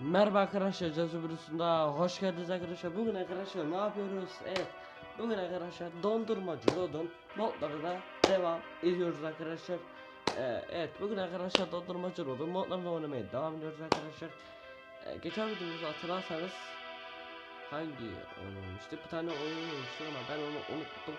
Merhaba arkadaşlar Cazu Virüsü'nde hoş geldiniz arkadaşlar. Bugün arkadaşlar ne yapıyoruz? Evet bugün arkadaşlar dondurmacı Rod'un modlarına devam ediyoruz arkadaşlar. Ee, evet bugün arkadaşlar dondurmacı Rod'un modlarını oynamaya devam ediyoruz arkadaşlar. Ee, geçen videomuzda hatırlarsanız hangi oyun olmuştu bir tane oyun olmuştu ama ben onu unuttum.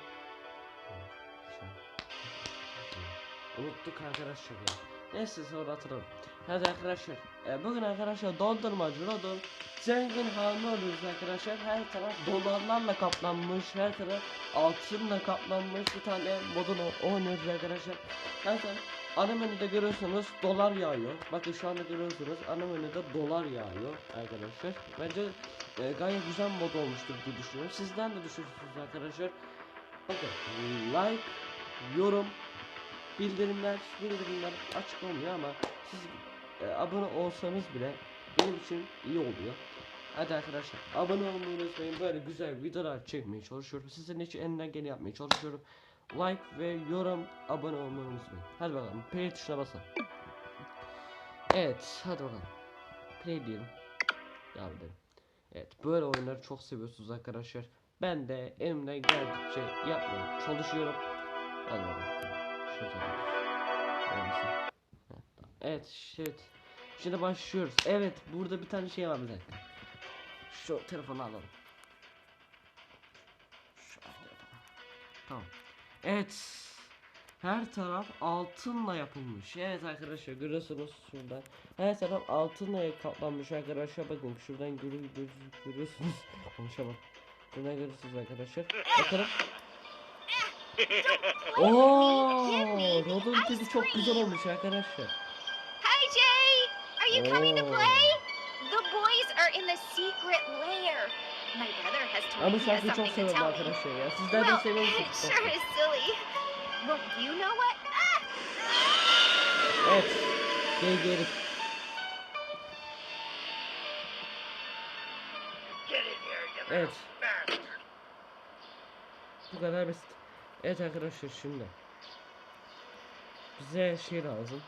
Unuttuk arkadaşlar ya Neyse sonra hatırlarım Hadi arkadaşlar. E, bugün arkadaşlar dondurmacı Rodon zengin halini oluyoruz arkadaşlar. Her taraf dolarlarla kaplanmış her taraf altınla kaplanmış. Bir tane modunu oynuyoruz arkadaşlar. Her taraf ana menüde görüyorsunuz dolar yağıyor. Bakın şu anda görüyorsunuz ana menüde dolar yağıyor arkadaşlar. Bence e, gayet güzel mod olmuştur diye düşünüyorum. Sizden de düşünürsünüz arkadaşlar. Bakın like yorum bildirimler bildirimler açık olmuyor ama siz e, abone olsanız bile benim için iyi oluyor. Hadi arkadaşlar abone olmayı unutmayın böyle güzel videolar çekmeye çalışıyorum. Sizin için elinden geleni yapmaya çalışıyorum. Like ve yorum abone olmayı unutmayın. Hadi bakalım play tuşuna basalım. Evet hadi bakalım. Play diyelim. Devam. Evet böyle oyunları çok seviyorsunuz arkadaşlar. Ben de elimden geldikçe yapmaya çalışıyorum. Hadi bakalım. Evet shit. Şimdi başlıyoruz. Evet burada bir tane şey var bir dakika. Şu telefonu alalım. Yapalım. Tamam. Evet. Her taraf altınla yapılmış. Evet arkadaşlar görüyorsunuz şurada. Her taraf altınla kaplanmış arkadaşlar. Bakın şuradan görü görü görüyorsunuz. Konuşamam. Buradan görüyorsunuz arkadaşlar. Bakalım. Oo, Rodun tipi çok güzel olmuş arkadaşlar. Hi, Jay! Are you coming to play? The boys are in the secret lair. My brother has told me şarkıyı çok something to seviyorum tell me. arkadaşlar ya. Sizler de Well, seviyor it sure is silly. Well, you know what? Ah! Evet. Gel gelip. Evet. Bu kadar basit. Evet arkadaşlar şimdi. Bize şey lazım.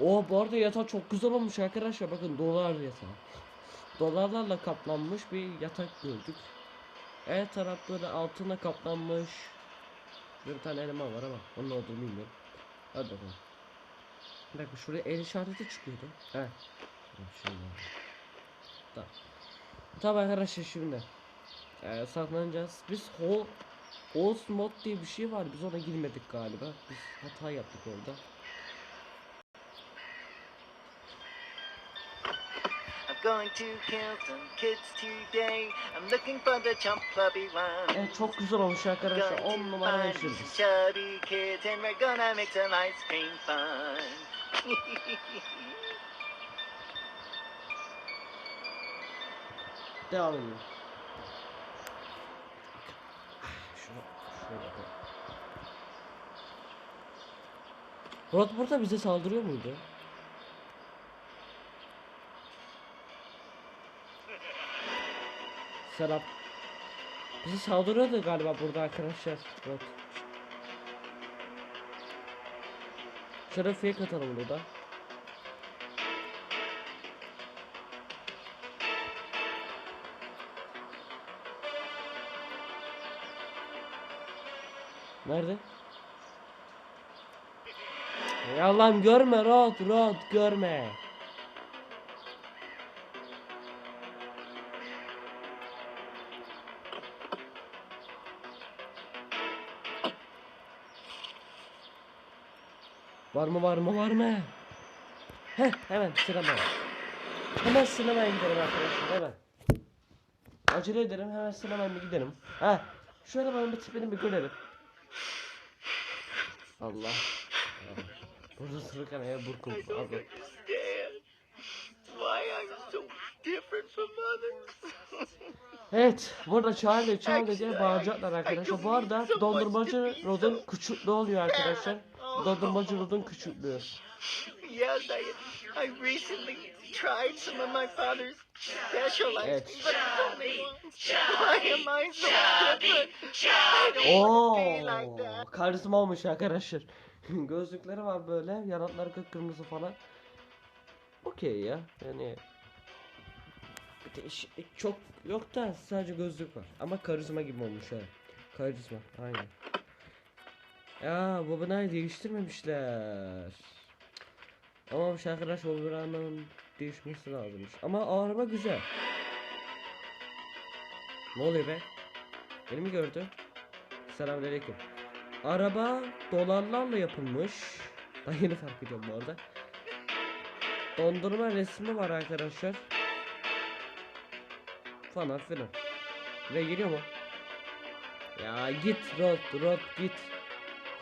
O bu arada yatak çok güzel olmuş arkadaşlar. Bakın dolar yatağı. Dolarlarla kaplanmış bir yatak gördük. Her taraf böyle altına kaplanmış. Bir tane eleman var ama onun olduğunu bilmiyorum. Hadi bakalım. Dakika şuraya el işareti çıkıyordu. He. Şimdi. Tamam. Tamam arkadaşlar şimdi. Ee, saklanacağız. Biz ho Host mod diye bir şey var. Biz ona girmedik galiba. Biz hata yaptık orada. I'm going to kill some kids today. I'm looking for the chump puppy one. Evet çok güzel olmuş arkadaşlar. 10 numara yaşıyoruz. chubby kids and we're gonna make some ice cream fun. Devam edelim. Şunu şöyle yapalım. Murat burada bize saldırıyor muydu? Serap. Bize saldırıyordu galiba burada arkadaşlar. Murat. Şöyle fake atalım burada. Nerede? Ey Allah'ım görme Rod Rod görme. Var mı var mı var mı? Heh hemen sinema. Hemen sinemaya gidelim arkadaşlar hemen. Acele edelim hemen sinemaya gidelim. Ha şöyle bana bir tipini bir görelim. Allah. Burada dururken eğer burkum I don't abi. understand why I'm so different from others. Evet, burada Charlie Charlie diye bağıracaklar arkadaşlar. Bu arada dondurmacı Rod'un küçüklüğü oluyor arkadaşlar. Dondurmacı Rod'un küçüklüğü. yes, I I recently tried some of my father's special ice Evet. Oo, karizma olmuş arkadaşlar. Gözlükleri var böyle, yanakları kıpkırmızı falan. okey ya. Yani bir değişiklik çok yok da sadece gözlük var. Ama karizma gibi olmuş ha. Karizma aynen. Ya bu binayı değiştirmemişler. Ama arkadaş o binanın değişmesi lazımmış. Ama araba güzel. Ne oluyor be? Beni mi gördü? Selamünaleyküm. Araba dolarlarla yapılmış. Ben yeni fark ediyorum bu arada. Dondurma resmi var arkadaşlar. Falan filan. Ve geliyor mu? Ya git Rod, Rod git.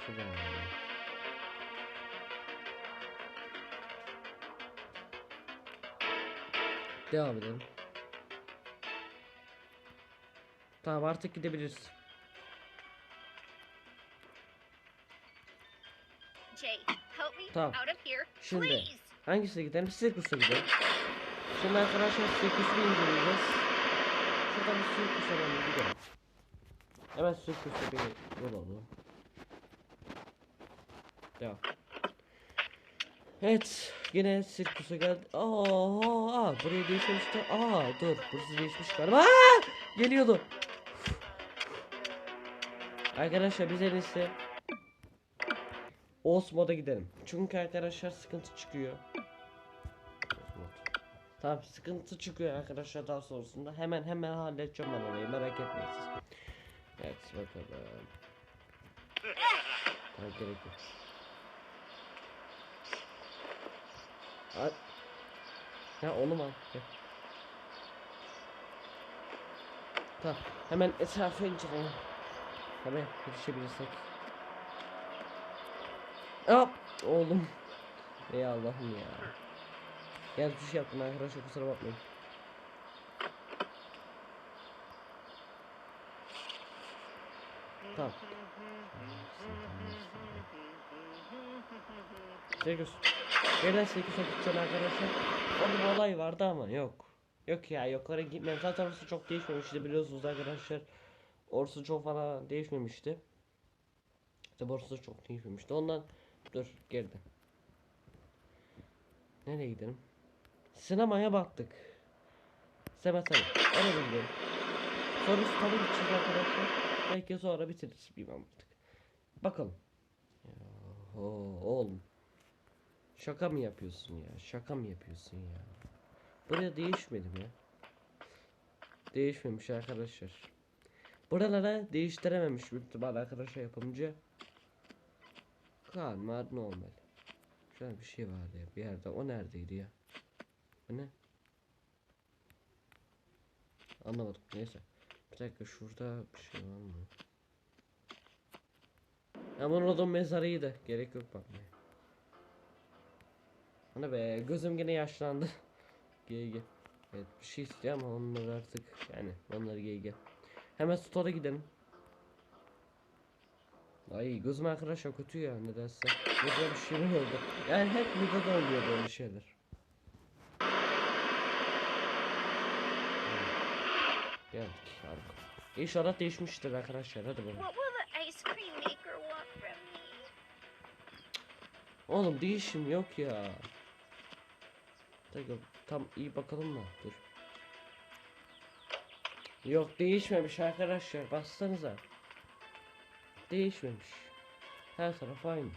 Şuradan Devam edelim. Tamam artık gidebiliriz. Tamam. Şimdi. Hangisine gidelim? Sirkus'a gidelim. Şimdi arkadaşlar sirkusu inceleyeceğiz. Şuradan bir sirkusa doğru gidelim. Hemen sirkusa bir yol alalım. Devam. Evet, yine sirkusa geldi. Aa, aa, burayı değişmişti. Aa, dur, burası değişmiş galiba. Aa, geliyordu. Arkadaşlar biz en iyisi Osmo'da gidelim. Çünkü arkadaşlar sıkıntı çıkıyor. Tamam sıkıntı çıkıyor arkadaşlar daha sonrasında. Hemen hemen halledeceğim ben orayı merak etmeyin siz. Evet bakalım. Tamam gerek yok. Ay. Ya onu mu. Tamam hemen etrafı inceleyelim. Hemen yetişebilirsek. Hop oğlum. Ey Allah'ım ya. Yanlış şey yaptım arkadaşlar kusura bakmayın. Tamam. Sekiz. Gelen sekiz gideceğim arkadaşlar. Orada bir olay vardı ama yok. Yok ya yok oraya gitmem. Zaten orası çok değişmemişti biliyorsunuz arkadaşlar. Orası çok falan değişmemişti. İşte orası çok değişmemişti. Ondan dur geride. Nereye gidelim? Sinemaya baktık. Semet Ali. Oraya gidelim. Sonra tabii gideceğiz arkadaşlar. Belki sonra bitiririz bilmem artık. Bakalım. Ya, o- oğlum. Şaka mı yapıyorsun ya? Şaka mı yapıyorsun ya? Buraya değişmedi mi? Değişmemiş arkadaşlar. Buralara değiştirememiş büyük ihtimal arkadaşlar yapımcı. Kaan var normal. Şöyle bir şey vardı ya bir yerde. O neredeydi ya? O ne? Anlamadım. Neyse. Dakika şurada bir şey var mı? Ama Rodon mezarı iyiydi. Gerek yok bakmaya. Ana be gözüm yine yaşlandı. GG. Evet bir şey istiyor ama onları artık yani onları GG. Hemen store'a gidelim. Ay gözüm arkadaşlar kötü ya nedense. Gözüme bir şey mi oldu? Yani hep videoda oluyor böyle şeyler. Geldik harika. İnşallah değişmiştir arkadaşlar hadi bakalım. Oğlum değişim yok ya. Dakika, tam iyi bakalım da dur. Yok değişmemiş arkadaşlar bassanıza. Değişmemiş. Her taraf aynı.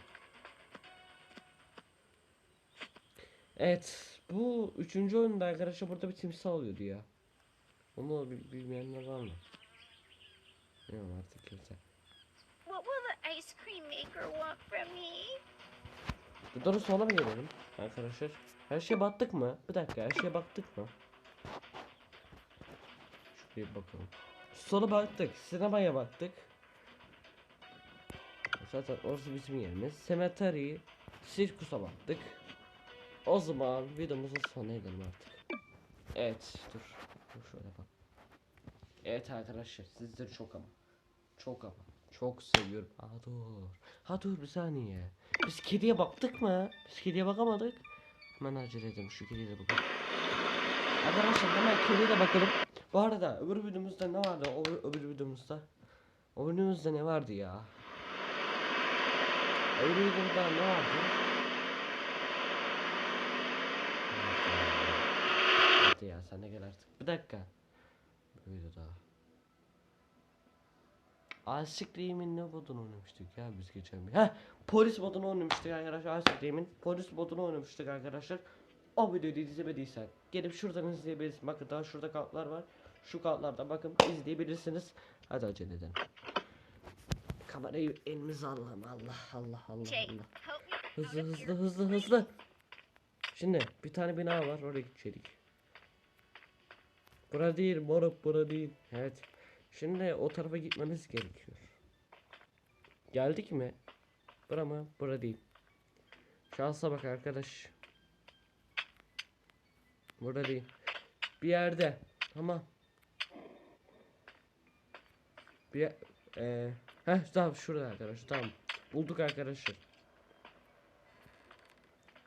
Evet bu üçüncü oyunda arkadaşlar burada bir timsah oluyordu ya. Onu bil- bilmeyenler var mı? Bilmiyorum artık kimse. What will the ice cream maker want from me? Bir doğru sola mı gelelim arkadaşlar? Her şeye baktık mı? Bir dakika her şeye baktık mı? Şuraya bakalım. Sola baktık. Sinemaya baktık. Zaten orası bizim yerimiz. Cemetery, Sirkus'a baktık. O zaman videomuzun sonuna gelelim artık. Evet dur. Dur şöyle bak. Evet arkadaşlar sizleri çok ama. Çok ama. Çok seviyorum. Ha dur. Ha dur bir saniye. Biz kediye baktık mı? Biz kediye bakamadık. Hemen acele edelim şu kediye de bakalım. Arkadaşlar hemen kediye de bakalım. Bu arada öbür videomuzda ne vardı? O öbür videomuzda. O videomuzda ne vardı ya? Öbür videomuzda ne vardı? Hadi ya sen de gel artık. Bir dakika. Aşık Reim'in ne modunu oynamıştık ya biz geçen bir. Heh polis modunu oynamıştık arkadaşlar. Aşık Reim'in polis modunu oynamıştık arkadaşlar. O videoyu izlemediysen gelip şuradan izleyebilirsin. Bakın daha şurada kartlar var. Şu kartlarda bakın izleyebilirsiniz. Hadi acele edelim. Kamerayı elimize alalım. Allah Allah Allah Allah. Hızlı hızlı hızlı hızlı. Şimdi bir tane bina var oraya gidecektik. Bura değil moruk bura değil. Evet. Şimdi o tarafa gitmemiz gerekiyor. Geldik mi? Bura mı? Bura değil. Şansa bak arkadaş. Burada değil. Bir yerde. Tamam. Bir eee Heh tamam şurada arkadaşlar tamam. Bulduk arkadaşlar.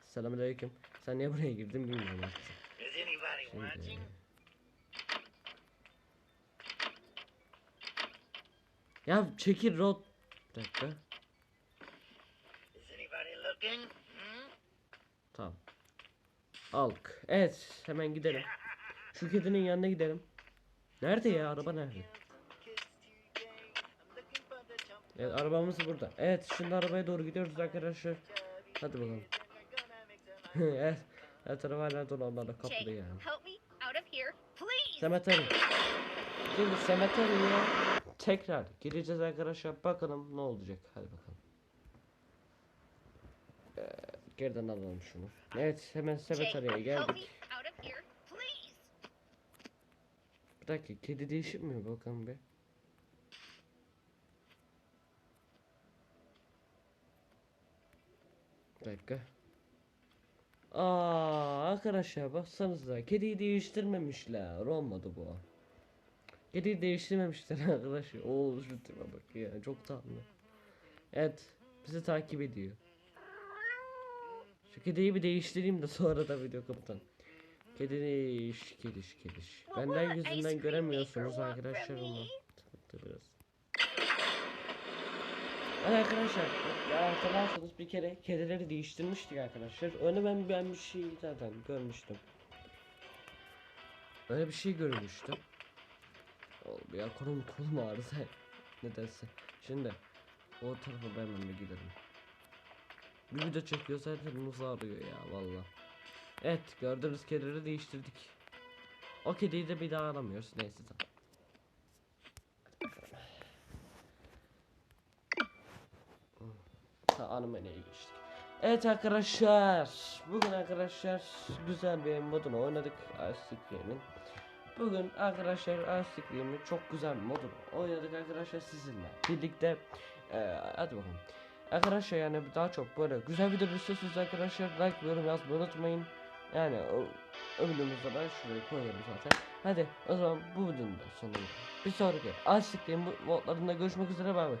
Selamünaleyküm. Sen niye buraya girdin bilmiyorum artık. Şimdi. Ya çekil rot. Bir dakika. Hmm? Tamam. Alk. Evet hemen gidelim. Şu kedinin yanına gidelim. Nerede ya araba nerede? Evet arabamız burada. Evet şimdi arabaya doğru gidiyoruz arkadaşlar. Hadi bakalım. evet. Her taraf hala dolanlarla kaplı yani. out of here, please. Tekrar gireceğiz arkadaşlar. Bakalım ne olacak. Hadi bakalım. Ee, geriden alalım şunu. Evet hemen me geldik. Bir dakika kedi değişik mi bakalım bir. Bir dakika. Aa arkadaşlar baksanıza kediyi değiştirmemişler. Olmadı bu. Kediyi değiştirmemişler arkadaşlar. Oo şu tipe bak ya çok tatlı. Evet bizi takip ediyor. Şu kediyi bir değiştireyim de sonra da video kapatalım. Kediş, kediş, kediş. Benden yüzünden göremiyorsunuz arkadaşlar ama. me? Sıkıntı biraz. Evet arkadaşlar, ya hatırlarsanız bir kere kedileri değiştirmiştik arkadaşlar. Onu ben, ben bir şey zaten görmüştüm. Öyle bir şey görmüştüm. Oğlum ya kolum kolum ağrıdı nedense. Şimdi o tarafa ben hemen gidelim. Bir video çekiyor zaten omuz ağrıyor ya valla. Evet gördüğünüz kedileri değiştirdik. O kediyi de bir daha aramıyoruz neyse tamam. Ta anime'ye geçtik. Evet arkadaşlar bugün arkadaşlar güzel bir modunu oynadık Ice. Bugün arkadaşlar Cream'in çok güzel bir modunu oynadık arkadaşlar sizinle birlikte. Ee, hadi bakalım. Arkadaşlar yani daha çok böyle güzel video istiyorsanız arkadaşlar like yorum yazmayı unutmayın. Yani o, videomuzda da şuraya koyarım zaten. Hadi o zaman bu videonun da sonuna. Bir sonraki Cream modlarında görüşmek üzere bay bay.